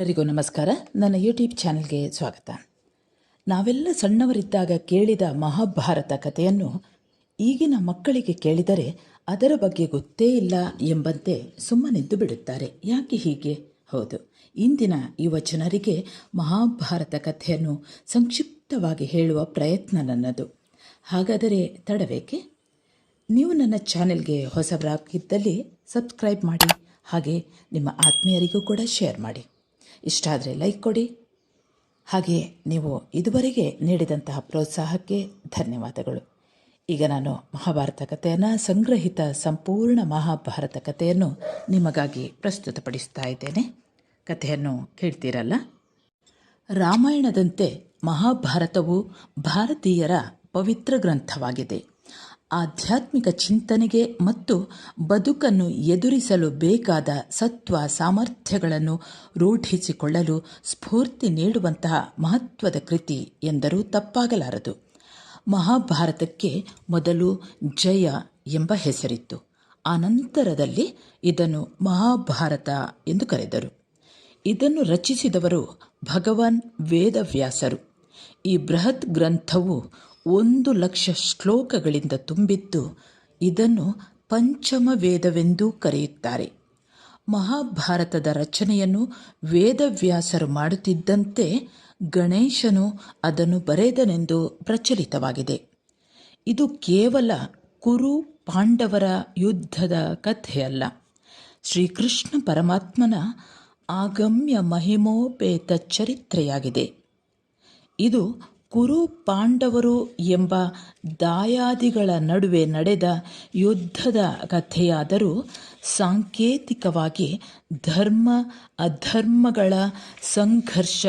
ಎಲ್ಲರಿಗೂ ನಮಸ್ಕಾರ. ನನ್ನ ಯೂಟ್ಯೂಬ್ ಚಾನಲ್ಗೆ ಸ್ವಾಗತ. ನಾವೆಲ್ಲ ಸಣ್ಣವರಿದ್ದಾಗ ಕೇಳಿದ ಮಹಾಭಾರತ ಕಥೆಯನ್ನು ಈಗಿನ ಮಕ್ಕಳಿಗೆ ಕೇಳಿದರೆ ಅದರ ಬಗ್ಗೆ ಗೊತ್ತೇ ಇಲ್ಲ ಎಂಬಂತೆ ಸುಮ್ಮನೆದ್ದು ಬಿಡುತ್ತಾರೆ. ಯಾಕೆ ಹೀಗೆ? ಹೌದು, ಇಂದಿನ ಯುವ ಜನರಿಗೆ ಮಹಾಭಾರತ ಕಥೆಯನ್ನು ಸಂಕ್ಷಿಪ್ತವಾಗಿ ಹೇಳುವ ಪ್ರಯತ್ನ ನನ್ನದು. ಹಾಗಾದರೆ ತಡಬೇಕೆ ನೀವು ನನ್ನ ಚಾನೆಲ್ಗೆ ಹೊಸಬರಾಗಿದ್ದಲ್ಲಿ ಸಬ್ಸ್ಕ್ರೈಬ್ ಮಾಡಿ, ಹಾಗೆ ನಿಮ್ಮ ಆತ್ಮೀಯರಿಗೂ ಕೂಡ ಶೇರ್ ಮಾಡಿ. ಇಷ್ಟ ಆದರೆ ಲೈಕ್ ಕೊಡಿ. ಹಾಗೆ ನೀವು ಇದುವರೆಗೆ ನೀಡಿದಂತಹ ಪ್ರೋತ್ಸಾಹಕ್ಕೆ ಧನ್ಯವಾದಗಳು. ಈಗ ನಾನು ಮಹಾಭಾರತ ಕಥೆಯನ್ನು ಸಂಗ್ರಹಿತ ಸಂಪೂರ್ಣ ಮಹಾಭಾರತ ಕಥೆಯನ್ನು ನಿಮಗಾಗಿ ಪ್ರಸ್ತುತಪಡಿಸ್ತಾ ಇದ್ದೇನೆ. ಕಥೆಯನ್ನು ಕೇಳ್ತೀರಲ್ಲ? ರಾಮಾಯಣದಂತೆ ಮಹಾಭಾರತವು ಭಾರತೀಯರ ಪವಿತ್ರ ಗ್ರಂಥವಾಗಿದೆ. ಆಧ್ಯಾತ್ಮಿಕ ಚಿಂತನೆಗೆ ಮತ್ತು ಬದುಕನ್ನು ಎದುರಿಸಲು ಬೇಕಾದ ಸತ್ವ ಸಾಮರ್ಥ್ಯಗಳನ್ನು ರೂಢಿಸಿಕೊಳ್ಳಲು ಸ್ಫೂರ್ತಿ ನೀಡುವಂತಹ ಮಹತ್ವದ ಕೃತಿ ಎಂದರೂ ತಪ್ಪಾಗಲಾರದು. ಮಹಾಭಾರತಕ್ಕೆ ಮೊದಲು ಜಯ ಎಂಬ ಹೆಸರಿತ್ತು. ಆನಂತರದಲ್ಲಿ ಇದನ್ನು ಮಹಾಭಾರತ ಎಂದು ಕರೆದರು. ಇದನ್ನು ರಚಿಸಿದವರು ಭಗವಾನ್ ವೇದವ್ಯಾಸರು. ಈ ಬೃಹತ್ ಗ್ರಂಥವು ಒಂದು ಲಕ್ಷ ಶ್ಲೋಕಗಳಿಂದ ತುಂಬಿದ್ದು ಇದನ್ನು ಪಂಚಮ ವೇದವೆಂದೂ ಕರೆಯುತ್ತಾರೆ. ಮಹಾಭಾರತದ ರಚನೆಯನ್ನು ವೇದವ್ಯಾಸರು ಮಾಡುತ್ತಿದ್ದಂತೆ ಗಣೇಶನು ಅದನ್ನು ಬರೆದನೆಂದು ಪ್ರಚಲಿತವಾಗಿದೆ. ಇದು ಕೇವಲ ಕುರು ಪಾಂಡವರ ಯುದ್ಧದ ಕಥೆಯಲ್ಲ ಶ್ರೀಕೃಷ್ಣ ಪರಮಾತ್ಮನ ಆಗಮ್ಯ ಮಹಿಮೋಪೇತ ಚರಿತ್ರೆಯಾಗಿದೆ. ಇದು ಕುರು ಪಾಂಡವರು ಎಂಬ ದಾಯಾದಿಗಳ ನಡುವೆ ನಡೆದ ಯುದ್ಧದ ಕಥೆಯಾದರೂ ಸಾಂಕೇತಿಕವಾಗಿ ಧರ್ಮ, ಅಧರ್ಮಗಳ ಸಂಘರ್ಷ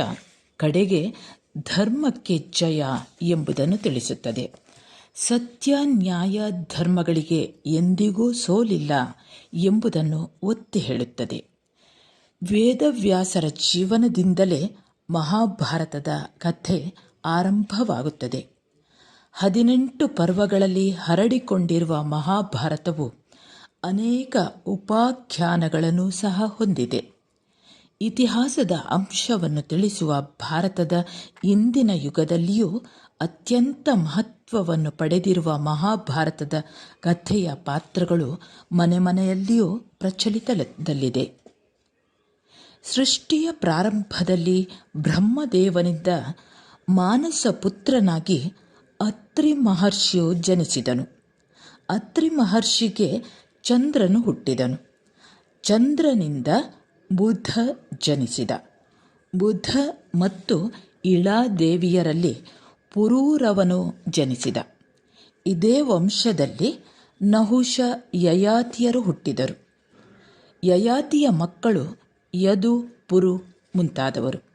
ಕಡೆಗೆ ಧರ್ಮಕ್ಕೆ ಜಯ ಎಂಬುದನ್ನು ತಿಳಿಸುತ್ತದೆ. ಸತ್ಯ, ನ್ಯಾಯ, ಧರ್ಮಗಳಿಗೆ ಎಂದಿಗೂ ಸೋಲಿಲ್ಲ ಎಂಬುದನ್ನು ಒತ್ತಿ ಹೇಳುತ್ತದೆ. ವೇದವ್ಯಾಸರ ಜೀವನದಿಂದಲೇ ಮಹಾಭಾರತದ ಕಥೆ ಆರಂಭವಾಗುತ್ತದೆ. ಹದಿನೆಂಟು ಪರ್ವಗಳಲ್ಲಿ ಹರಡಿಕೊಂಡಿರುವ ಮಹಾಭಾರತವು ಅನೇಕ ಉಪಾಖ್ಯಾನಗಳನ್ನು ಸಹ ಹೊಂದಿದೆ. ಇತಿಹಾಸದ ಅಂಶವನ್ನು ತಿಳಿಸುವ ಭಾರತದ ಇಂದಿನ ಯುಗದಲ್ಲಿಯೂ ಅತ್ಯಂತ ಮಹತ್ವವನ್ನು ಪಡೆದಿರುವ ಮಹಾಭಾರತದ ಕಥೆಯ ಪಾತ್ರಗಳು ಮನೆ ಮನೆಯಲ್ಲಿಯೂ ಪ್ರಚಲಿತದಲ್ಲಿದೆ. ಸೃಷ್ಟಿಯ ಪ್ರಾರಂಭದಲ್ಲಿ ಬ್ರಹ್ಮದೇವನಿಂದ ಮಾನಸ ಪುತ್ರನಾಗಿ ಅತ್ರಿ ಮಹರ್ಷಿಯು ಜನಿಸಿದನು. ಅತ್ರಿ ಮಹರ್ಷಿಗೆ ಚಂದ್ರನು ಹುಟ್ಟಿದನು. ಚಂದ್ರನಿಂದ ಬುಧ ಜನಿಸಿದ. ಬುಧ ಮತ್ತು ಇಳಾದೇವಿಯರಲ್ಲಿ ಪುರೂರವನು ಜನಿಸಿದ. ಇದೇ ವಂಶದಲ್ಲಿ ನಹುಷ ಯಯಾತಿಯರು ಹುಟ್ಟಿದರು. ಯಯಾತಿಯ ಮಕ್ಕಳು ಯದು, ಪುರು ಮುಂತಾದವರು.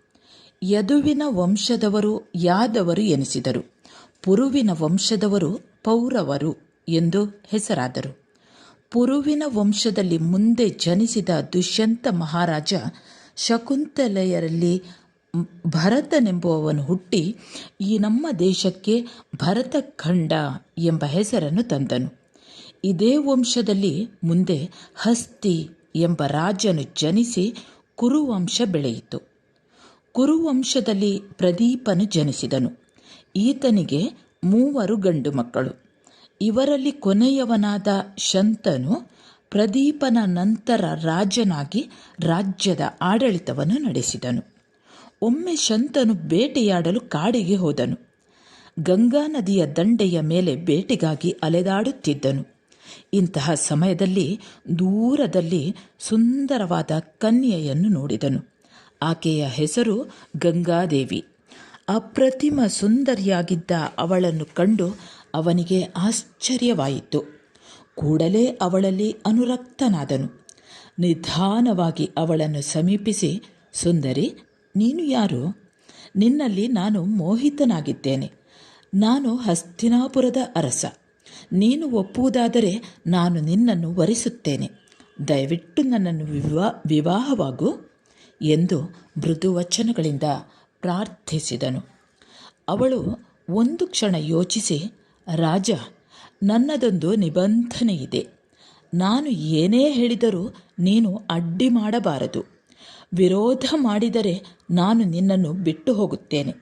ಯದುವಿನ ವಂಶದವರು ಯಾದವರು ಎನಿಸಿದರು. ಪುರುವಿನ ವಂಶದವರು ಪೌರವರು ಎಂದು ಹೆಸರಾದರು. ಪುರುವಿನ ವಂಶದಲ್ಲಿ ಮುಂದೆ ಜನಿಸಿದ ದುಷ್ಯಂತ ಮಹಾರಾಜ ಶಕುಂತಲೆಯರಲ್ಲಿ ಭರತನೆಂಬುವವನು ಹುಟ್ಟಿ ಈ ನಮ್ಮ ದೇಶಕ್ಕೆ ಭರತಖಂಡ ಎಂಬ ಹೆಸರನ್ನು ತಂದನು. ಇದೇ ವಂಶದಲ್ಲಿ ಮುಂದೆ ಹಸ್ತಿ ಎಂಬ ರಾಜನು ಜನಿಸಿ ಕುರುವಂಶ ಬೆಳೆಯಿತು. ಕುರುವಂಶದಲ್ಲಿ ಪ್ರದೀಪನು ಜನಿಸಿದನು. ಈತನಿಗೆ ಮೂವರು ಗಂಡು ಮಕ್ಕಳು. ಇವರಲ್ಲಿ ಕೊನೆಯವನಾದ ಶಂತನು ಪ್ರದೀಪನ ನಂತರ ರಾಜನಾಗಿ ರಾಜ್ಯದ ಆಡಳಿತವನ್ನು ನಡೆಸಿದನು. ಒಮ್ಮೆ ಶಂತನು ಬೇಟೆಯಾಡಲು ಕಾಡಿಗೆ ಹೋದನು. ಗಂಗಾ ನದಿಯ ದಂಡೆಯ ಮೇಲೆ ಬೇಟೆಗಾಗಿ ಅಲೆದಾಡುತ್ತಿದ್ದನು. ಇಂತಹ ಸಮಯದಲ್ಲಿ ದೂರದಲ್ಲಿ ಸುಂದರವಾದ ಕನ್ಯೆಯನ್ನು ನೋಡಿದನು. ಆಕೆಯ ಹೆಸರು ಗಂಗಾದೇವಿ. ಅಪ್ರತಿಮ ಸುಂದರಿಯಾಗಿದ್ದ ಅವಳನ್ನು ಕಂಡು ಅವನಿಗೆ ಆಶ್ಚರ್ಯವಾಯಿತು. ಕೂಡಲೇ ಅವಳಲ್ಲಿ ಅನುರಕ್ತನಾದನು. ನಿಧಾನವಾಗಿ ಅವಳನ್ನು ಸಮೀಪಿಸಿ, ಸುಂದರಿ, ನೀನು ಯಾರು? ನಿನ್ನಲ್ಲಿ ನಾನು ಮೋಹಿತನಾಗಿದ್ದೇನೆ. ನಾನು ಹಸ್ತಿನಾಪುರದ ಅರಸ. ನೀನು ಒಪ್ಪುವುದಾದರೆ ನಾನು ನಿನ್ನನ್ನು ವರಿಸುತ್ತೇನೆ. ದಯವಿಟ್ಟು ನನ್ನನ್ನು ವಿವಾ, ವಿವಾಹವಾಗು. ಎಂದು ಮೃದುವಚನಗಳಿಂದ ಪ್ರಾರ್ಥಿಸಿದನು. ಅವಳು ಒಂದು ಕ್ಷಣ ಯೋಚಿಸಿ, ರಾಜ, ನನ್ನದೊಂದು ನಿಬಂಧನೆ ಇದೆ ನಾನು ಏನೇ ಹೇಳಿದರೂ ನೀನು ಅಡ್ಡಿ ಮಾಡಬಾರದು. ವಿರೋಧ ಮಾಡಿದರೆ ನಾನು ನಿನ್ನನ್ನು ಬಿಟ್ಟು ಹೋಗುತ್ತೇನೆ.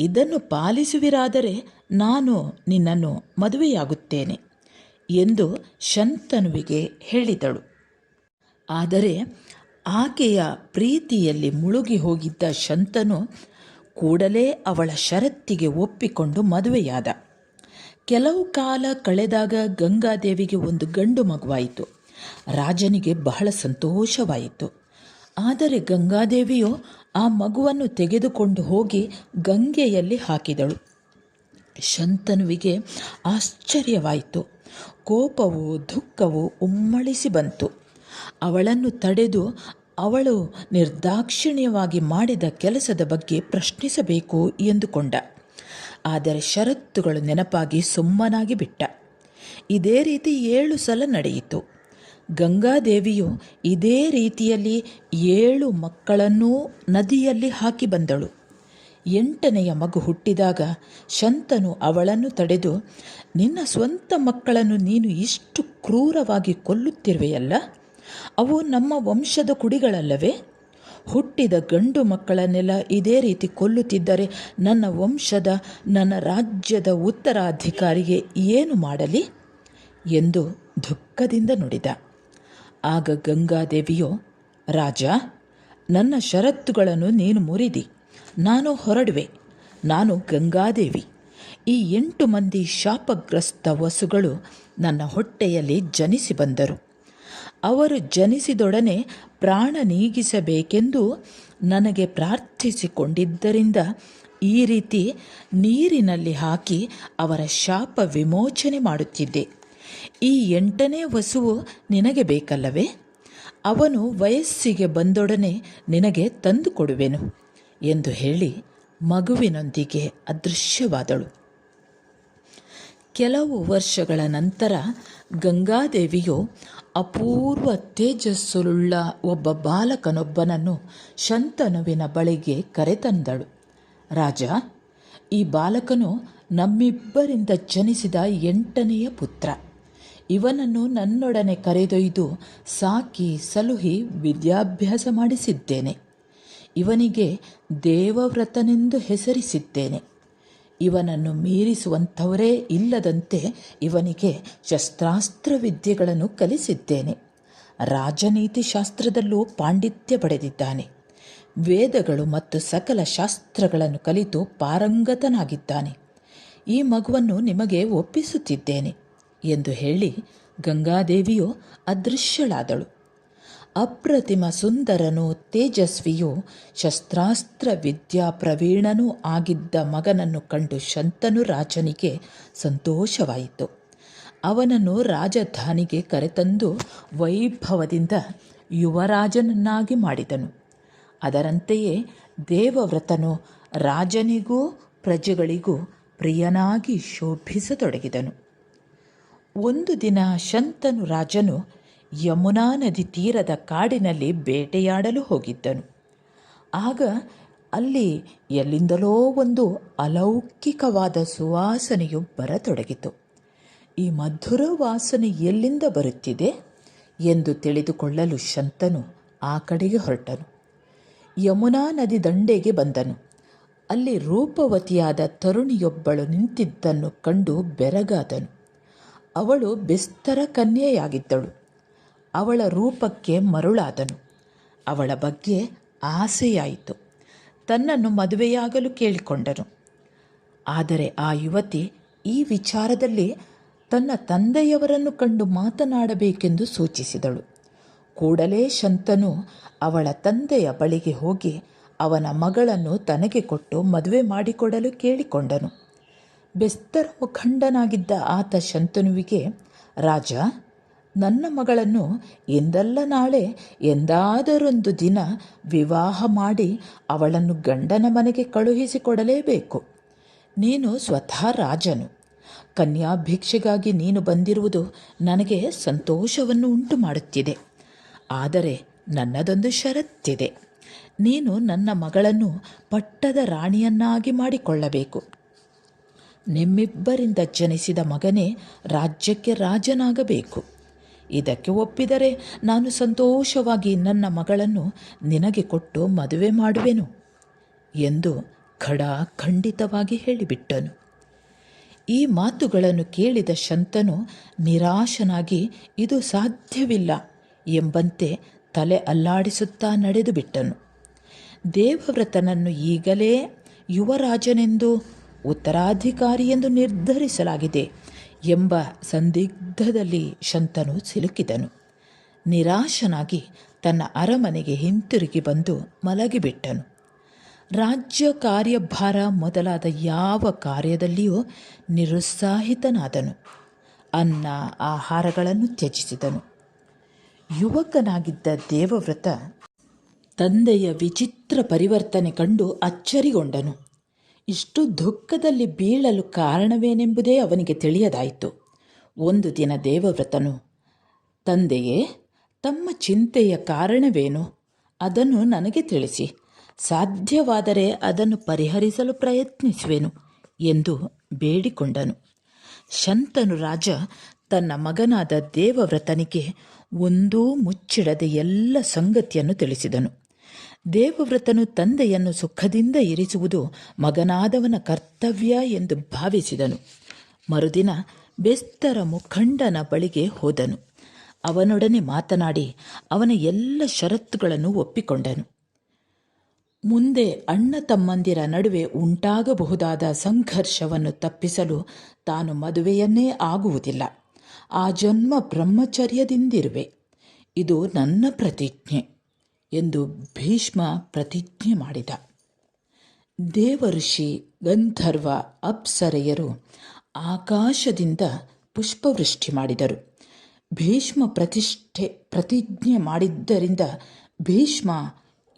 ಇದನ್ನು ಪಾಲಿಸುವಿರಾದರೆ ನಾನು ನಿನ್ನನ್ನು ಮದುವೆಯಾಗುತ್ತೇನೆ, ಎಂದು ಶಂತನುವಿಗೆ ಹೇಳಿದಳು. ಆದರೆ ಆಕೆಯ ಪ್ರೀತಿಯಲ್ಲಿ ಮುಳುಗಿ ಹೋಗಿದ್ದ ಶಂತನು ಕೂಡಲೇ ಅವಳ ಷರತ್ತಿಗೆ ಒಪ್ಪಿಕೊಂಡು ಮದುವೆಯಾದ. ಕೆಲವು ಕಾಲ ಕಳೆದಾಗ ಗಂಗಾದೇವಿಗೆ ಒಂದು ಗಂಡು ಮಗುವಾಯಿತು. ರಾಜನಿಗೆ ಬಹಳ ಸಂತೋಷವಾಯಿತು. ಆದರೆ ಗಂಗಾದೇವಿಯು ಆ ಮಗುವನ್ನು ತೆಗೆದುಕೊಂಡು ಹೋಗಿ ಗಂಗೆಯಲ್ಲಿ ಹಾಕಿದಳು. ಶಂತನುವಿಗೆ ಆಶ್ಚರ್ಯವಾಯಿತು. ಕೋಪವು ದುಃಖವು ಉಮ್ಮಳಿಸಿ ಬಂತು. ಅವಳನ್ನು ತಡೆದು ಅವಳು ನಿರ್ದಾಕ್ಷಿಣ್ಯವಾಗಿ ಮಾಡಿದ ಕೆಲಸದ ಬಗ್ಗೆ ಪ್ರಶ್ನಿಸಬೇಕು ಎಂದುಕೊಂಡ. ಆದರೆ ಷರತ್ತುಗಳು ನೆನಪಾಗಿ ಸುಮ್ಮನಾಗಿ ಬಿಟ್ಟ. ಇದೇ ರೀತಿ ಏಳು ಸಲ ನಡೆಯಿತು. ಗಂಗಾದೇವಿಯು ಇದೇ ರೀತಿಯಲ್ಲಿ ಏಳು ಮಕ್ಕಳನ್ನೂ ನದಿಯಲ್ಲಿ ಹಾಕಿ ಬಂದಳು. ಎಂಟನೆಯ ಮಗು ಹುಟ್ಟಿದಾಗ ಶಂತನು ಅವಳನ್ನು ತಡೆದು, ನಿನ್ನ ಸ್ವಂತ ಮಕ್ಕಳನ್ನು ನೀನು ಇಷ್ಟು ಕ್ರೂರವಾಗಿ ಕೊಲ್ಲುತ್ತಿರುವೆಯಲ್ಲ? ಅವು ನಮ್ಮ ವಂಶದ ಕುಡಿಗಳಲ್ಲವೇ? ಹುಟ್ಟಿದ ಗಂಡು ಮಕ್ಕಳನ್ನೆಲ್ಲ ಇದೇ ರೀತಿ ಕೊಲ್ಲುತ್ತಿದ್ದರೆ ನನ್ನ ವಂಶದ, ನನ್ನ ರಾಜ್ಯದ ಉತ್ತರಾಧಿಕಾರಿಗೆ ಏನು ಮಾಡಲಿ? ಎಂದು ದುಃಖದಿಂದ ನುಡಿದ. ಆಗ ಗಂಗಾದೇವಿಯು, ರಾಜ, ನನ್ನ ಷರತ್ತುಗಳನ್ನು ನೀನು ಮುರಿದಿ, ನಾನು ಹೊರಡುವೆ, ನಾನು ಗಂಗಾದೇವಿ. ಈ ಎಂಟು ಮಂದಿ ಶಾಪಗ್ರಸ್ತ ವಸುಗಳು ನನ್ನ ಹೊಟ್ಟೆಯಲ್ಲಿ ಜನಿಸಿ ಬಂದರು. ಅವರು ಜನಿಸಿದೊಡನೆ ಪ್ರಾಣ ನೀಗಿಸಬೇಕೆಂದು ನನಗೆ ಪ್ರಾರ್ಥಿಸಿಕೊಂಡಿದ್ದರಿಂದ ಈ ರೀತಿ ನೀರಿನಲ್ಲಿ ಹಾಕಿ ಅವರ ಶಾಪ ವಿಮೋಚನೆ ಮಾಡುತ್ತಿದ್ದೆ. ಈ ಎಂಟನೇ ವಸುವು ನಿನಗೆ ಬೇಕಲ್ಲವೇ? ಅವನು ವಯಸ್ಸಿಗೆ ಬಂದೊಡನೆ ನಿನಗೆ ತಂದು ಕೊಡುವೆನು ಎಂದು ಹೇಳಿ ಮಗುವಿನೊಂದಿಗೆ ಅದೃಶ್ಯವಾದಳು. ಕೆಲವು ವರ್ಷಗಳ ನಂತರ ಗಂಗಾದೇವಿಯು ಅಪೂರ್ವ ತೇಜಸ್ಸುಳ್ಳ ಒಬ್ಬ ಬಾಲಕನೊಬ್ಬನನ್ನು ಶಂತನುವಿನ ಬಳಿಗೆ ಕರೆತಂದಳು. ರಾಜ, ಈ ಬಾಲಕನು ನಮ್ಮಿಬ್ಬರಿಂದ ಜನಿಸಿದ ಎಂಟನೆಯ ಪುತ್ರ. ಇವನನ್ನು ನನ್ನೊಡನೆ ಕರೆದೊಯ್ದು ಸಾಕಿ ಸಲುಹಿ ವಿದ್ಯಾಭ್ಯಾಸ ಮಾಡಿಸಿದ್ದೇನೆ. ಇವನಿಗೆ ದೇವವ್ರತನೆಂದು ಹೆಸರಿಸಿದ್ದೇನೆ. ಇವನನ್ನು ಮೀರಿಸುವಂಥವರೇ ಇಲ್ಲದಂತೆ ಇವನಿಗೆ ಶಸ್ತ್ರಾಸ್ತ್ರ ವಿದ್ಯೆಗಳನ್ನು ಕಲಿಸಿದ್ದೇನೆ. ರಾಜನೀತಿ ಶಾಸ್ತ್ರದಲ್ಲೂ ಪಾಂಡಿತ್ಯ ಪಡೆದಿದ್ದಾನೆ. ವೇದಗಳು ಮತ್ತು ಸಕಲ ಶಾಸ್ತ್ರಗಳನ್ನು ಕಲಿತು ಪಾರಂಗತನಾಗಿದ್ದಾನೆ. ಈ ಮಗುವನ್ನು ನಿಮಗೆ ಒಪ್ಪಿಸುತ್ತಿದ್ದೇನೆ ಎಂದು ಹೇಳಿ ಗಂಗಾದೇವಿಯು ಅದೃಶ್ಯಳಾದಳು. ಅಪ್ರತಿಮ ಸುಂದರನೂ ತೇಜಸ್ವಿಯೂ ಶಸ್ತ್ರಾಸ್ತ್ರ ವಿದ್ಯಾ ಪ್ರವೀಣನೂ ಆಗಿದ್ದ ಮಗನನ್ನು ಕಂಡು ಶಂತನು ರಾಜನಿಗೆ ಸಂತೋಷವಾಯಿತು. ಅವನನ್ನು ರಾಜಧಾನಿಗೆ ಕರೆತಂದು ವೈಭವದಿಂದ ಯುವರಾಜನನ್ನಾಗಿ ಮಾಡಿದನು. ಅದರಂತೆಯೇ ದೇವವ್ರತನು ರಾಜನಿಗೂ ಪ್ರಜೆಗಳಿಗೂ ಪ್ರಿಯನಾಗಿ ಶೋಭಿಸತೊಡಗಿದನು. ಒಂದು ದಿನ ಶಂತನು ರಾಜನು ಯಮುನಾ ನದಿ ತೀರದ ಕಾಡಿನಲ್ಲಿ ಬೇಟೆಯಾಡಲು ಹೋಗಿದ್ದನು. ಆಗ ಅಲ್ಲಿ ಎಲ್ಲಿಂದಲೋ ಒಂದು ಅಲೌಕಿಕವಾದ ಸುವಾಸನೆಯು ಬರತೊಡಗಿತು. ಈ ಮಧುರ ವಾಸನೆ ಎಲ್ಲಿಂದ ಬರುತ್ತಿದೆ ಎಂದು ತಿಳಿದುಕೊಳ್ಳಲು ಶಂತನು ಆ ಕಡೆಗೆ ಹೊರಟನು. ಯಮುನಾ ನದಿ ದಂಡೆಗೆ ಬಂದನು. ಅಲ್ಲಿ ರೂಪವತಿಯಾದ ತರುಣಿಯೊಬ್ಬಳು ನಿಂತಿದ್ದನ್ನು ಕಂಡು ಬೆರಗಾದನು. ಅವಳು ಬೆಸ್ತರ ಕನ್ಯೆಯಾಗಿದ್ದಳು. ಅವಳ ರೂಪಕ್ಕೆ ಮರುಳಾದನು. ಅವಳ ಬಗ್ಗೆ ಆಸೆಯಾಯಿತು. ತನ್ನನ್ನು ಮದುವೆಯಾಗಲು ಕೇಳಿಕೊಂಡನು. ಆದರೆ ಆ ಯುವತಿ ಈ ವಿಚಾರದಲ್ಲಿ ತನ್ನ ತಂದೆಯವರನ್ನು ಕಂಡು ಮಾತನಾಡಬೇಕೆಂದು ಸೂಚಿಸಿದಳು. ಕೂಡಲೇ ಶಂತನು ಅವಳ ತಂದೆಯ ಬಳಿಗೆ ಹೋಗಿ ಅವನ ಮಗಳನ್ನು ತನಗೆ ಕೊಟ್ಟು ಮದುವೆ ಮಾಡಿಕೊಡಲು ಕೇಳಿಕೊಂಡನು. ಬೆಸ್ತರ ಮುಖಂಡನಾಗಿದ್ದ ಆತ ಶಂತನುವಿಗೆ, ರಾಜ ನನ್ನ ಮಗಳನ್ನು ಎಂದಲ್ಲ ನಾಳೆ, ಎಂದಾದರೊಂದು ದಿನ ವಿವಾಹ ಮಾಡಿ ಅವಳನ್ನು ಗಂಡನ ಮನೆಗೆ ಕಳುಹಿಸಿಕೊಡಲೇಬೇಕು. ನೀನು ಸ್ವತಃ ರಾಜನು. ಕನ್ಯಾಭಿಕ್ಷೆಗಾಗಿ ನೀನು ಬಂದಿರುವುದು ನನಗೆ ಸಂತೋಷವನ್ನು ಉಂಟು ಮಾಡುತ್ತಿದೆ ಆದರೆ ನನ್ನದೊಂದು ಷರತ್ತಿದೆ. ನೀನು ನನ್ನ ಮಗಳನ್ನು ಪಟ್ಟದ ರಾಣಿಯನ್ನಾಗಿ ಮಾಡಿಕೊಳ್ಳಬೇಕು. ನಿಮ್ಮಿಬ್ಬರಿಂದ ಜನಿಸಿದ ಮಗನೇ ರಾಜ್ಯಕ್ಕೆ ರಾಜನಾಗಬೇಕು. ಇದಕ್ಕೆ ಒಪ್ಪಿದರೆ ನಾನು ಸಂತೋಷವಾಗಿ ನನ್ನ ಮಗಳನ್ನು ನಿನಗೆ ಕೊಟ್ಟು ಮದುವೆ ಮಾಡುವೆನು ಎಂದು ಖಡ ಖಂಡಿತವಾಗಿ ಹೇಳಿಬಿಟ್ಟನು. ಈ ಮಾತುಗಳನ್ನು ಕೇಳಿದ ಶಂತನು ನಿರಾಶನಾಗಿ, ಇದು ಸಾಧ್ಯವಿಲ್ಲ ಎಂಬಂತೆ ತಲೆ ಅಲ್ಲಾಡಿಸುತ್ತಾ ನಡೆದು ಬಿಟ್ಟನು ದೇವವ್ರತನನ್ನು ಈಗಲೇ ಯುವರಾಜನೆಂದು ಉತ್ತರಾಧಿಕಾರಿ ಎಂದು ನಿರ್ಧರಿಸಲಾಗಿದೆ. ಎಂಬ ಸಂದಿಗ್ಧದಲ್ಲಿ ಶಂತನು ಸಿಲುಕಿದನು. ನಿರಾಶನಾಗಿ ತನ್ನ ಅರಮನೆಗೆ ಹಿಂತಿರುಗಿ ಬಂದು ಮಲಗಿಬಿಟ್ಟನು. ರಾಜ್ಯ ಕಾರ್ಯಭಾರ ಮೊದಲಾದ ಯಾವ ಕಾರ್ಯದಲ್ಲಿಯೂ ನಿರುತ್ಸಾಹಿತನಾದನು. ಅನ್ನ ಆಹಾರಗಳನ್ನು ತ್ಯಜಿಸಿದನು. ಯುವಕನಾಗಿದ್ದ ದೇವವ್ರತ ತಂದೆಯ ವಿಚಿತ್ರ ಪರಿವರ್ತನೆ ಕಂಡು ಅಚ್ಚರಿಗೊಂಡನು. ಇಷ್ಟು ದುಃಖದಲ್ಲಿ ಬೀಳಲು ಕಾರಣವೇನೆಂಬುದೇ ಅವನಿಗೆ ತಿಳಿಯದಾಯಿತು. ಒಂದು ದಿನ ದೇವವ್ರತನು, ತಂದೆಯೇ, ತಮ್ಮ ಚಿಂತೆಯ ಕಾರಣವೇನು? ಅದನ್ನು ನನಗೆ ತಿಳಿಸಿ. ಸಾಧ್ಯವಾದರೆ ಅದನ್ನು ಪರಿಹರಿಸಲು ಪ್ರಯತ್ನಿಸುವೆನು ಎಂದು ಬೇಡಿಕೊಂಡನು. ಶಂತನು ರಾಜ ತನ್ನ ಮಗನಾದ ದೇವವ್ರತನಿಗೆ ಒಂದೂ ಮುಚ್ಚಿಡದೆ ಎಲ್ಲ ಸಂಗತಿಯನ್ನು ತಿಳಿಸಿದನು. ದೇವವ್ರತನು ತಂದೆಯನ್ನು ಸುಖದಿಂದ ಇರಿಸುವುದು ಮಗನಾದವನ ಕರ್ತವ್ಯ ಎಂದು ಭಾವಿಸಿದನು. ಮರುದಿನ ಬೆಸ್ತರ ಮುಖಂಡನ ಬಳಿಗೆ ಹೋದನು. ಅವನೊಡನೆ ಮಾತನಾಡಿ ಅವನ ಎಲ್ಲ ಷರತ್ತುಗಳನ್ನು ಒಪ್ಪಿಕೊಂಡನು. ಮುಂದೆ ಅಣ್ಣ ತಮ್ಮಂದಿರ ನಡುವೆ ಉಂಟಾಗಬಹುದಾದ ಸಂಘರ್ಷವನ್ನು ತಪ್ಪಿಸಲು ತಾನು ಮದುವೆಯನ್ನೇ ಆಗುವುದಿಲ್ಲ. ಆ ಜನ್ಮ ಬ್ರಹ್ಮಚರ್ಯದಿಂದಿರುವೆ. ಇದು ನನ್ನ ಪ್ರತಿಜ್ಞೆ. ಎಂದು ಭೀಷ್ಮ ಪ್ರತಿಜ್ಞೆ ಮಾಡಿದ. ದೇವಋಷಿ ಗಂಧರ್ವ ಅಪ್ಸರೆಯರು ಆಕಾಶದಿಂದ ಪುಷ್ಪವೃಷ್ಟಿ ಮಾಡಿದರು. ಭೀಷ್ಮ ಪ್ರತಿಷ್ಠೆ, ಪ್ರತಿಜ್ಞೆ ಮಾಡಿದ್ದರಿಂದ ಭೀಷ್ಮ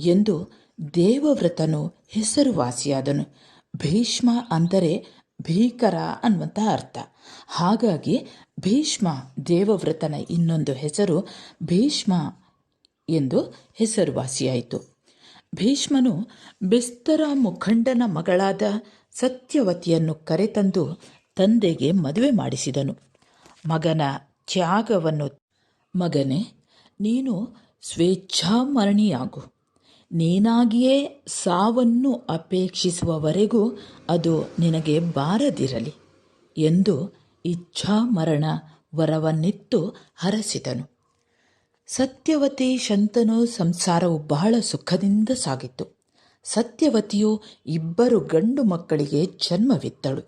ಎಂದು ದೇವವ್ರತನು ಹೆಸರುವಾಸಿಯಾದನು. ಭೀಷ್ಮ ಅಂದರೆ ಭೀಕರ ಅನ್ನುವಂಥ ಅರ್ಥ. ಹಾಗಾಗಿ ಭೀಷ್ಮ ದೇವವ್ರತನ ಇನ್ನೊಂದು ಹೆಸರು ಭೀಷ್ಮ ಎಂದು ಹೆಸರುವಾಸಿಯಾಯಿತು. ಭೀಷ್ಮನು ಬಿಸ್ತರ ಮುಖಂಡನ ಮಗಳಾದ ಸತ್ಯವತಿಯನ್ನು ಕರೆತಂದು ತಂದೆಗೆ ಮದುವೆ ಮಾಡಿಸಿದನು. ಮಗನ ತ್ಯಾಗವನ್ನು ಮಗನೇ, ನೀನು ಸ್ವೇಚ್ಛಾಮರಣಿಯಾಗು. ನೀನಾಗಿಯೇ ಸಾವನ್ನು ಅಪೇಕ್ಷಿಸುವವರೆಗೂ ಅದು ನಿನಗೆ ಬಾರದಿರಲಿ ಎಂದು ಇಚ್ಛಾಮರಣ ವರವನ್ನಿತ್ತು ಹರಸಿದನು. ಸತ್ಯವತಿ ಶಂತನು ಸಂಸಾರವು ಬಹಳ ಸುಖದಿಂದ ಸಾಗಿತ್ತು. ಸತ್ಯವತಿಯು ಇಬ್ಬರು ಗಂಡು ಮಕ್ಕಳಿಗೆ ಜನ್ಮವಿತ್ತಳು.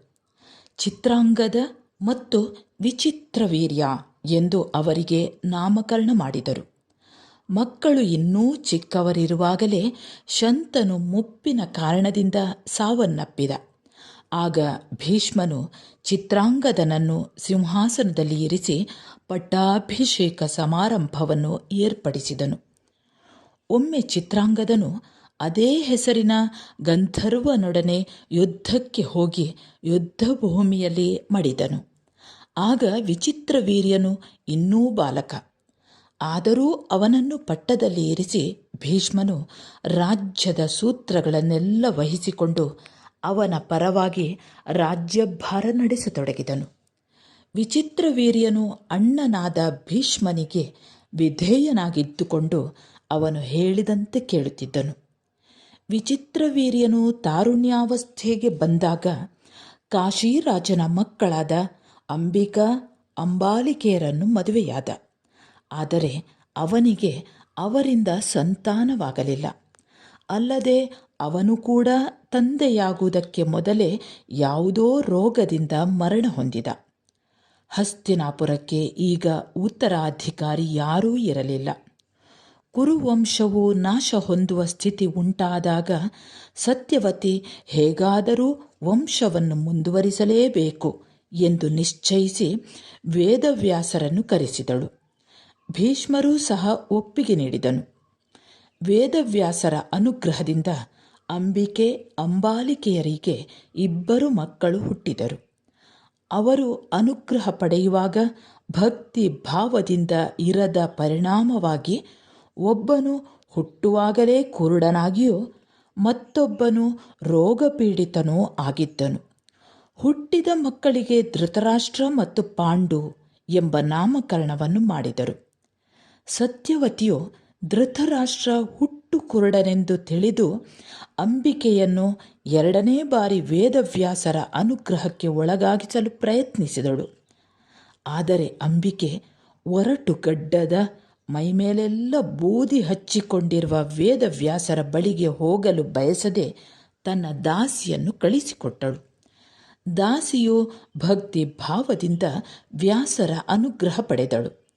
ಚಿತ್ರಾಂಗದ ಮತ್ತು ವಿಚಿತ್ರವೀರ್ಯ ಎಂದು ಅವರಿಗೆ ನಾಮಕರಣ ಮಾಡಿದರು. ಮಕ್ಕಳು ಇನ್ನೂ ಚಿಕ್ಕವರಿರುವಾಗಲೇ ಶಂತನು ಮುಪ್ಪಿನ ಕಾರಣದಿಂದ ಸಾವನ್ನಪ್ಪಿದ. ಆಗ ಭೀಷ್ಮನು ಚಿತ್ರಾಂಗದನನ್ನು ಸಿಂಹಾಸನದಲ್ಲಿ ಇರಿಸಿ ಪಟ್ಟಾಭಿಷೇಕ ಸಮಾರಂಭವನ್ನು ಏರ್ಪಡಿಸಿದನು. ಒಮ್ಮೆ ಚಿತ್ರಾಂಗದನು ಅದೇ ಹೆಸರಿನ ಗಂಧರ್ವನೊಡನೆ ಯುದ್ಧಕ್ಕೆ ಹೋಗಿ ಯುದ್ಧ ಭೂಮಿಯಲ್ಲಿ ಮಡಿದನು. ಆಗ ವಿಚಿತ್ರ ವೀರ್ಯನು ಇನ್ನೂ ಬಾಲಕ. ಆದರೂ ಅವನನ್ನು ಪಟ್ಟದಲ್ಲಿ ಇರಿಸಿ ಭೀಷ್ಮನು ರಾಜ್ಯದ ಸೂತ್ರಗಳನ್ನೆಲ್ಲ ವಹಿಸಿಕೊಂಡು ಅವನ ಪರವಾಗಿ ರಾಜ್ಯಭಾರ ನಡೆಸತೊಡಗಿದನು. ವಿಚಿತ್ರವೀರ್ಯನು ಅಣ್ಣನಾದ ಭೀಷ್ಮನಿಗೆ ವಿಧೇಯನಾಗಿದ್ದುಕೊಂಡು ಅವನು ಹೇಳಿದಂತೆ ಕೇಳುತ್ತಿದ್ದನು. ವಿಚಿತ್ರವೀರ್ಯನು ತಾರುಣ್ಯಾವಸ್ಥೆಗೆ ಬಂದಾಗ ಕಾಶಿರಾಜನ ಮಕ್ಕಳಾದ ಅಂಬಿಕಾ, ಅಂಬಾಲಿಕೆಯರನ್ನು ಮದುವೆಯಾದ. ಆದರೆ ಅವನಿಗೆ ಅವರಿಂದ ಸಂತಾನವಾಗಲಿಲ್ಲ. ಅಲ್ಲದೆ ಅವನು ಕೂಡ ತಂದೆಯಾಗುವುದಕ್ಕೆ ಮೊದಲೇ ಯಾವುದೋ ರೋಗದಿಂದ ಮರಣ ಹೊಂದಿದ. ಹಸ್ತಿನಾಪುರಕ್ಕೆ ಈಗ ಉತ್ತರಾಧಿಕಾರಿ ಯಾರೂ ಇರಲಿಲ್ಲ. ಕುರುವಂಶವು ನಾಶ ಹೊಂದುವ ಸ್ಥಿತಿ ಉಂಟಾದಾಗ ಸತ್ಯವತಿ ಹೇಗಾದರೂ ವಂಶವನ್ನು ಮುಂದುವರಿಸಲೇಬೇಕು ಎಂದು ನಿಶ್ಚಯಿಸಿ ವೇದವ್ಯಾಸರನ್ನು ಕರೆಸಿದಳು. ಭೀಷ್ಮರೂ ಸಹ ಒಪ್ಪಿಗೆ ನೀಡಿದನು. ವೇದವ್ಯಾಸರ ಅನುಗ್ರಹದಿಂದ ಅಂಬಿಕೆ, ಅಂಬಾಲಿಕೆಯರಿಗೆ ಇಬ್ಬರು ಮಕ್ಕಳು ಹುಟ್ಟಿದರು. ಅವರು ಅನುಗ್ರಹ ಪಡೆಯುವಾಗ ಭಕ್ತಿ ಭಾವದಿಂದ ಇರದ ಪರಿಣಾಮವಾಗಿ ಒಬ್ಬನು ಹುಟ್ಟುವಾಗಲೇ ಕುರುಡನಾಗಿಯೂ ಮತ್ತೊಬ್ಬನು ರೋಗಪೀಡಿತನೂ ಆಗಿದ್ದನು. ಹುಟ್ಟಿದ ಮಕ್ಕಳಿಗೆ ಧೃತರಾಷ್ಟ್ರ ಮತ್ತು ಪಾಂಡು ಎಂಬ ನಾಮಕರಣವನ್ನು ಮಾಡಿದರು. ಸತ್ಯವತಿಯು ಧೃತರಾಷ್ಟ್ರ ಹುಟ್ಟು ಕುರುಡನೆಂದು ತಿಳಿದು ಅಂಬಿಕೆಯನ್ನು ಎರಡನೇ ಬಾರಿ ವೇದವ್ಯಾಸರ ಅನುಗ್ರಹಕ್ಕೆ ಒಳಗಾಗಿಸಲು ಪ್ರಯತ್ನಿಸಿದಳು. ಆದರೆ ಅಂಬಿಕೆ ಒರಟು ಗಡ್ಡದ ಮೈಮೇಲೆಲ್ಲ ಬೂದಿ ಹಚ್ಚಿಕೊಂಡಿರುವ ವೇದವ್ಯಾಸರ ಬಳಿಗೆ ಹೋಗಲು ಬಯಸದೆ ತನ್ನ ದಾಸಿಯನ್ನು ಕಳಿಸಿಕೊಟ್ಟಳು. ದಾಸಿಯು ಭಕ್ತಿ ಭಾವದಿಂದ ವ್ಯಾಸರ ಅನುಗ್ರಹ ಪಡೆದಳು.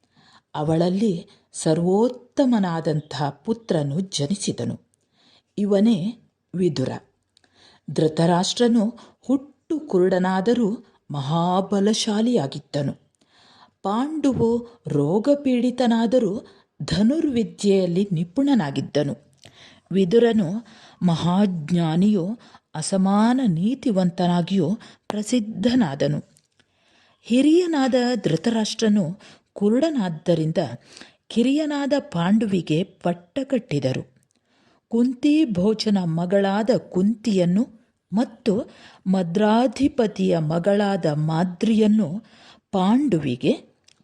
ಅವಳಲ್ಲಿ ಸರ್ವೋತ್ತಮನಾದಂತಹ ಪುತ್ರನು ಜನಿಸಿದನು. ಇವನೇ ವಿದುರ. ಧೃತರಾಷ್ಟ್ರನು ಹುಟ್ಟು ಕುರುಡನಾದರೂ ಮಹಾಬಲಶಾಲಿಯಾಗಿದ್ದನು. ಪಾಂಡುವು ರೋಗಪೀಡಿತನಾದರೂ ಧನುರ್ವಿದ್ಯೆಯಲ್ಲಿ ನಿಪುಣನಾಗಿದ್ದನು. ವಿದುರನು ಮಹಾಜ್ಞಾನಿಯೂ ಅಸಮಾನ ನೀತಿವಂತನಾಗಿಯೂ ಪ್ರಸಿದ್ಧನಾದನು. ಹಿರಿಯನಾದ ಧೃತರಾಷ್ಟ್ರನು ಕುರುಡನಾದ್ದರಿಂದ ಕಿರಿಯನಾದ ಪಾಂಡುವಿಗೆ ಪಟ್ಟ ಕಟ್ಟಿದರು ಕುಂತಿ ಭೋಜನ ಮಗಳಾದ ಕುಂತಿಯನ್ನು ಮತ್ತು ಮದ್ರಾಧಿಪತಿಯ ಮಗಳಾದ ಮಾದ್ರಿಯನ್ನು ಪಾಂಡುವಿಗೆ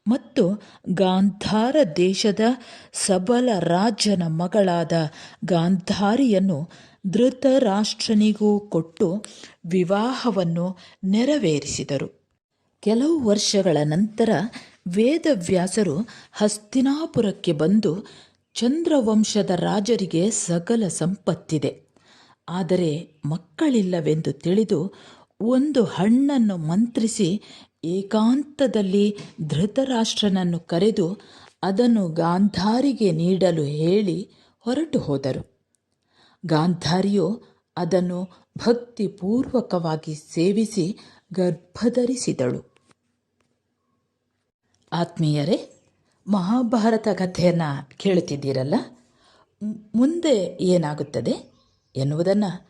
ಮತ್ತು ಗಾಂಧಾರ ದೇಶದ ಸಬಲ ರಾಜನ ಮಗಳಾದ ಗಾಂಧಾರಿಯನ್ನು ಧೃತರಾಷ್ಟ್ರನಿಗೂ ಕೊಟ್ಟು ವಿವಾಹವನ್ನು ನೆರವೇರಿಸಿದರು. ಕೆಲವು ವರ್ಷಗಳ ನಂತರ ವೇದವ್ಯಾಸರು ಹಸ್ತಿನಾಪುರಕ್ಕೆ ಬಂದು ಚಂದ್ರವಂಶದ ರಾಜರಿಗೆ ಸಕಲ ಸಂಪತ್ತಿದೆ. ಆದರೆ ಮಕ್ಕಳಿಲ್ಲವೆಂದು ತಿಳಿದು ಒಂದು ಹಣ್ಣನ್ನು ಮಂತ್ರಿಸಿ ಏಕಾಂತದಲ್ಲಿ ಧೃತರಾಷ್ಟ್ರನನ್ನು ಕರೆದು ಅದನ್ನು ಗಾಂಧಾರಿಗೆ ನೀಡಲು ಹೇಳಿ ಹೊರಟು ಹೋದರು. ಗಾಂಧಾರಿಯು ಅದನ್ನು ಭಕ್ತಿಪೂರ್ವಕವಾಗಿ ಸೇವಿಸಿ ಗರ್ಭಧರಿಸಿದಳು. ಆತ್ಮೀಯರೇ, ಮಹಾಭಾರತ ಕಥೆಯನ್ನು ಕೇಳುತ್ತಿದ್ದೀರಲ್ಲ? ಮುಂದೆ ಏನಾಗುತ್ತದೆ ಎನ್ನುವುದನ್ನು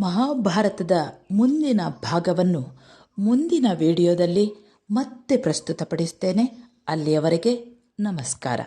ಮಹಾಭಾರತದ ಮುಂದಿನ ಭಾಗವನ್ನು ಮುಂದಿನ ವಿಡಿಯೋದಲ್ಲಿ ಮತ್ತೆ ಪ್ರಸ್ತುತಪಡಿಸ್ತೇನೆ. ಅಲ್ಲಿಯವರೆಗೆ ನಮಸ್ಕಾರ.